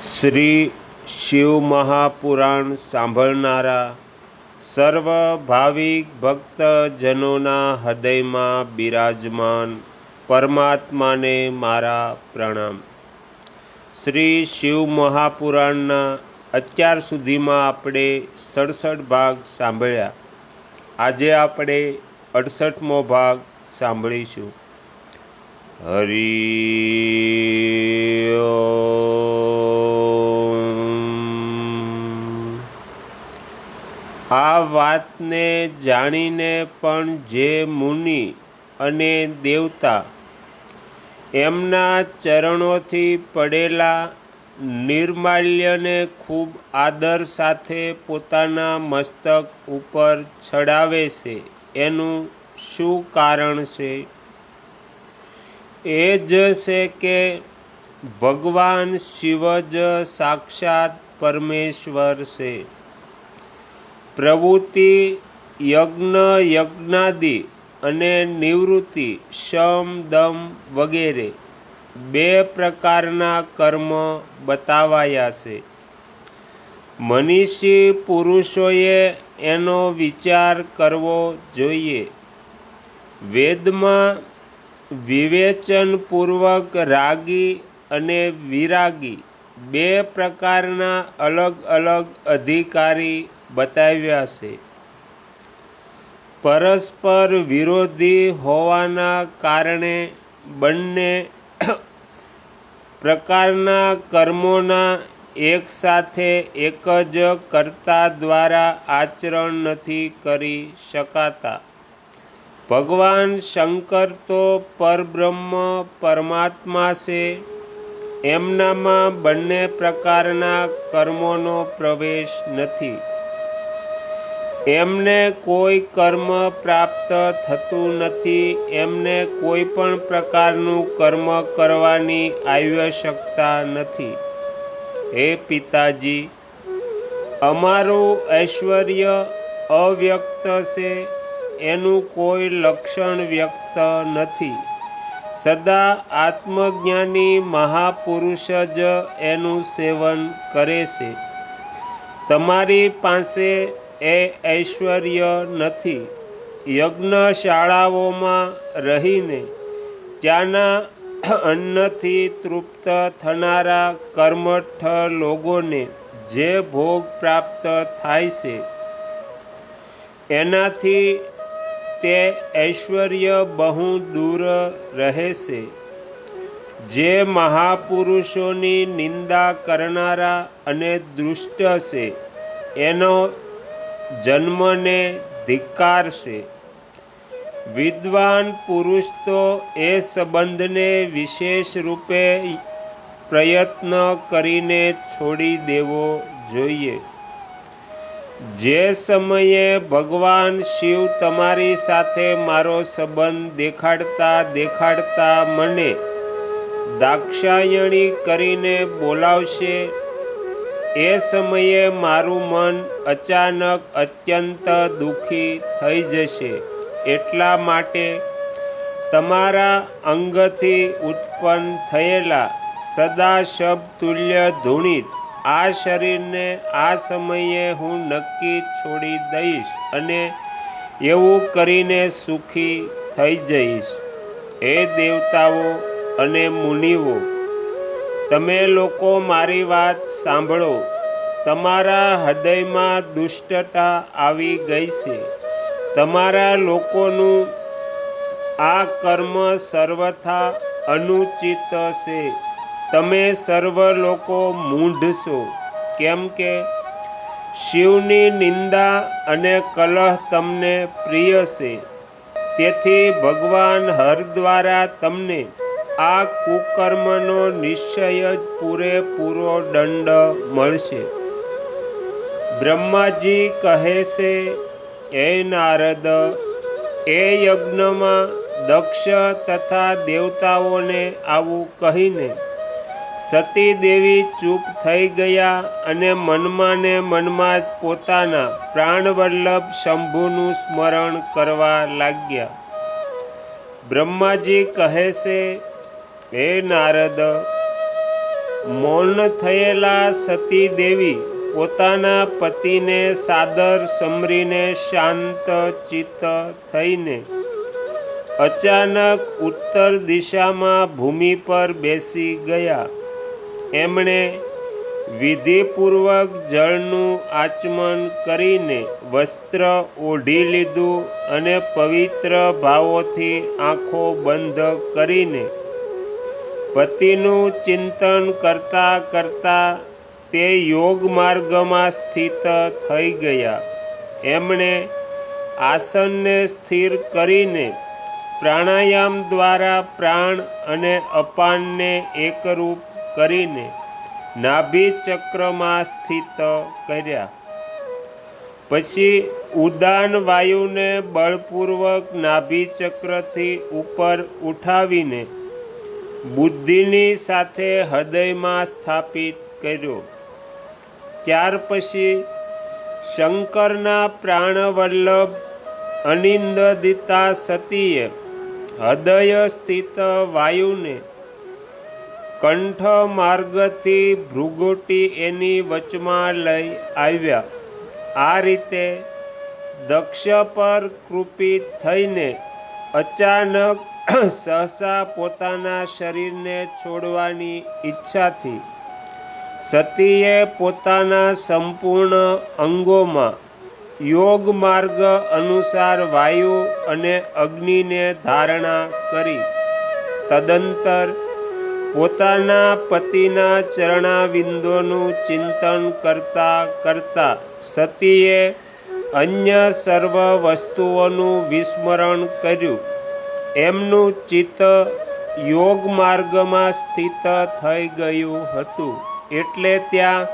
શ્રી શિવ મહાપુરાણ સાંભળનારા સર્વ ભાવિક ભક્તજનોના હૃદયમાં બિરાજમાન પરમાત્માને મારા પ્રણામ. શ્રી શિવ મહાપુરાણના અત્યાર સુધીમાં આપણે સડસઠ ભાગ સાંભળ્યા. આજે આપણે અડસઠમો ભાગ સાંભળીશું. હરિ આ વાતને જાણીને પણ જે મુનિ અને દેવતા એમના ચરણોથી પડેલા નિર્માલ્યને ખૂબ આદર સાથે પોતાના મસ્તક ઉપર ચડાવે છે. એનું શું કારણ છે? એ જ છે કે ભગવાન શિવ જ સાક્ષાત પરમેશ્વર છે. પ્રવૃત્તિ, યજ્ઞ, યજ્ઞાદિ અને નિવૃત્તિ, શમ, દમ વગેરે બે પ્રકારના કર્મ બતાવાયા છે. મનીષી પુરુષોએ એનો વિચાર કરવો જોઈએ. વેદમાં વિવેચનપૂર્વક રાગી અને વિરાગી બે પ્રકારના અલગ અલગ અધિકારી બતાવ્યા છે. પરસ્પર વિરોધી હોવાના કારણે બંને પ્રકારના કર્મોના એકસાથે એક જ કર્તા દ્વારા આચરણ નથી કરી શકાતા. ભગવાન શંકર તો પરબ્રહ્મ પરમાત્મા છે. એમનામાં બંને પ્રકારના કર્મોનો પ્રવેશ નથી. એમને કોઈ કર્મ પ્રાપ્ત થતું નથી, એમને કોઈ પણ પ્રકારનું કર્મ કરવાની આવશ્યકતા નથી. હે પિતાજી, અમારું ઐશ્વર્ય અવ્યક્ત છે, એનું કોઈ લક્ષણ વ્યક્ત નથી. સદા આત્મજ્ઞાની મહાપુરુષ જ એનું સેવન કરે છે. તમારી પાસે એ ઐશ્વર્ય નથી. યજ્ઞશાળાઓમાં રહીને ત્યાંના અન્નથી તૃપ્ત થનારા કર્મઠ લોકોને જે ભોગ પ્રાપ્ત થાય છે, એનાથી તે ઐશ્વર્ય બહુ દૂર રહે છે. જે મહાપુરુષોની નિંદા કરનારા અને દુષ્ટ છે, એનો જન્મને ધિક્કારશે. વિદ્વાન પુરુષ તો એ સંબંધને વિશેષ રૂપે પ્રયત્ન કરીને છોડી દેવો જોઈએ. જે સમયે ભગવાન શિવ તમારી સાથે મારો સંબંધ દેખાડતા દેખાડતા મને દાક્ષાયણી કરીને બોલાવશે એ સમયે મારું મન અચાનક અત્યંત દુઃખી થઈ જશે. એટલા માટે તમારા અંગથી ઉત્પન્ન થયેલા સદા શબ તુલ્ય ધૂણિત આ શરીરને આ સમયે હું નક્કી છોડી દઈશ અને એવું કરીને સુખી થઈ જઈશ. હે દેવતાઓ અને મુનિઓ તમે લોકો મારી વાત સાંભળો. તમારા હૃદયમાં દુષ્ટતા આવી ગઈ છે. તમારા લોકોનું આ કર્મ સર્વથા અનુચિત છે. તમે સર્વ લોકો મૂંઢશો કેમ કે શિવની નિંદા અને કલહ તમને પ્રિય છે. તેથી ભગવાન હર દ્વારા તમને આ કુકર્મનો નિશ્ચય જ પૂરેપૂરો દંડ મળશે. બ્રહ્માજી કહે છે એ નારદ, એ યજ્ઞમાં દક્ષ તથા દેવતાઓને આવું કહીને સતી દેવી ચૂપ થઈ ગયા અને મનમાં ને મનમાં જ પોતાના પ્રાણવલ્લભ શંભુનું સ્મરણ કરવા લાગ્યા. બ્રહ્માજી કહે છે હે નારદ, મૌન થયેલા સતી દેવી પોતાના પતિને સાદર સમરીને શાંત ચિત્ત થઈને અચાનક ઉત્તર દિશામાં ભૂમિ પર બેસી ગયા. એમણે વિધિપૂર્વક જળનું આચમન કરીને વસ્ત્ર ઓઢી લીધું અને પવિત્ર ભાવોથી આંખો બંધ કરીને પતિનું ચિંતન કરતાં કરતાં તે યોગ માર્ગમાં સ્થિત થઈ ગયા. એમણે આસનને સ્થિર કરીને પ્રાણાયામ દ્વારા પ્રાણ અને અપાનને એકરૂપ કરીને નાભિચક્રમાં સ્થિત કર્યા. પછી ઉદાન વાયુને બળપૂર્વક નાભિચક્રથી ઉપર ઉઠાવીને બુદ્ધિની સાથે હૃદયમાં સ્થાપિત કર્યો. ત્યાર પછી શંકરના પ્રાણવલ્લભ અનિંદિતા સતીએ હૃદય સ્થિત વાયુને કંઠ માર્ગથી ભૃગોટી એની વચમાં લઈ આવ્યા. આ રીતે દક્ષ પર કૃપિત થઈને અચાનક સહસા પોતાના શરીરને છોડવાની ઈચ્છાથી સતીએ પોતાના સંપૂર્ણ અંગોમાં યોગ માર્ગ અનુસાર વાયુ અને અગ્નિને ધારણા કરી. તદંતર પોતાના પતિના ચરણાવિંદોનું ચિંતન કરતા કરતા સતીએ અન્ય સર્વ વસ્તુઓનું વિસ્મરણ કર્યું. એમનું ચિત્ત યોગ માર્ગમાં સ્થિત થઈ ગયું હતું. એટલે ત્યાં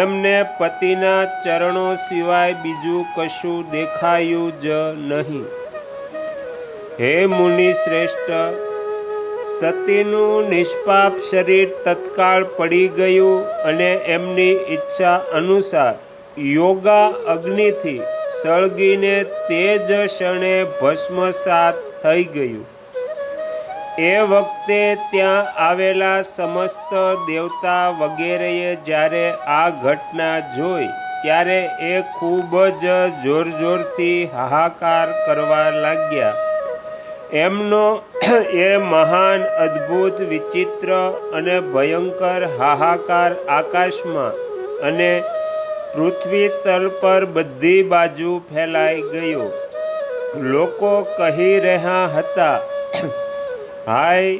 એમને પતિના ચરણો સિવાય બીજું કશું દેખાયું જ નહીં. હે મુનિ શ્રેષ્ઠ, સતીનું નિષ્પાપ શરીર તત્કાળ પડી ગયું અને એમની ઈચ્છા અનુસાર યોગા અગ્નિથી સળગીને તે જ ક્ષણે ભસ્મસાત થઈ ગયું. એ વખતે ત્યાં આવેલા સમસ્ત દેવતા વગેરેએ જ્યારે આ ઘટના જોઈ, ત્યારે એ ખૂબ જ જોર જોરથી હાહાકાર કરવા લાગ્યા. એમનો એ મહાન, અદ્ભુત, વિચિત્ર અને ભયંકર હાહાકાર આકાશમાં અને પૃથ્વી તલ પર બધી બાજુ ફેલાઈ ગયો. લોકો કહી રહ્યા હતા, હાય,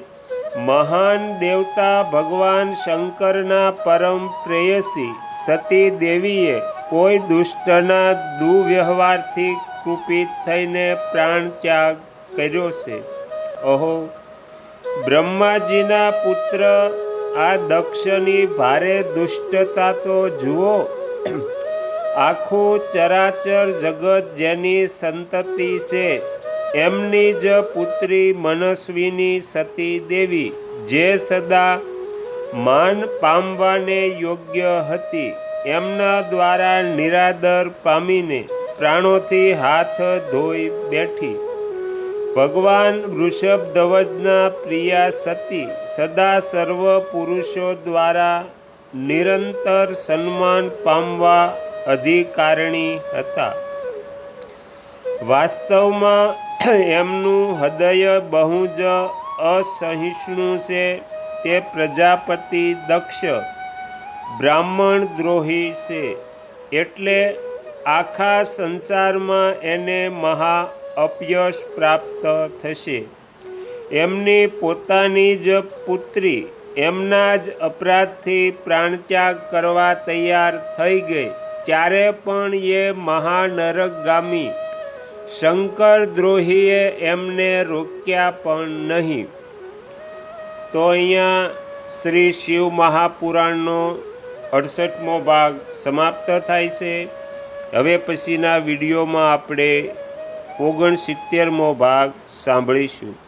મહાન દેવતા ભગવાન શંકરના પરમ પ્રેયસી સતી દેવીએ કોઈ દુષ્ટના દુવ્યવહારથી કૃપિત થઈને પ્રાણ ત્યાગ કર્યો છે. અહો બ્રહ્માજીના પુત્ર આ દક્ષની ભારે દુષ્ટતા તો જુઓ આખું ચરાચર જગત જેની સંતતિ છે, એમની જ પુત્રી મનસ્વીની સતી દેવી, જે સદા માન પામવાને યોગ્ય હતી. એમના દ્વારા નિરાદર પામીને પ્રાણોથી હાથ ધોઈ બેઠી. ભગવાન વૃષભ ધવજના પ્રિયા સતી સદા સર્વ પુરુષો દ્વારા નિરંતર સન્માન પામવા અધિકારણી હતા. વાસ્તવમાં એમનું હૃદય બહુ જ અસહિષ્ણુ છે. તે પ્રજાપતિ દક્ષ બ્રાહ્મણ દ્રોહી છે. એટલે આખા સંસારમાં એને મહા અપયશ પ્રાપ્ત થશે. એમની પોતાની જ પુત્રી એમના જ અપરાધથી પ્રાણત્યાગ કરવા તૈયાર થઈ ગઈ. ત્યારે પણ એ મહાનરકગામી શંકર દ્રોહીએ એમને રોક્યા પણ નહીં. તો અહીંયા શ્રી શિવ મહાપુરાણનો અડસઠમો ભાગ સમાપ્ત થાય છે. હવે પછીના વિડીયોમાં આપણે ઓગણસિત્તેરમો ભાગ સાંભળીશું.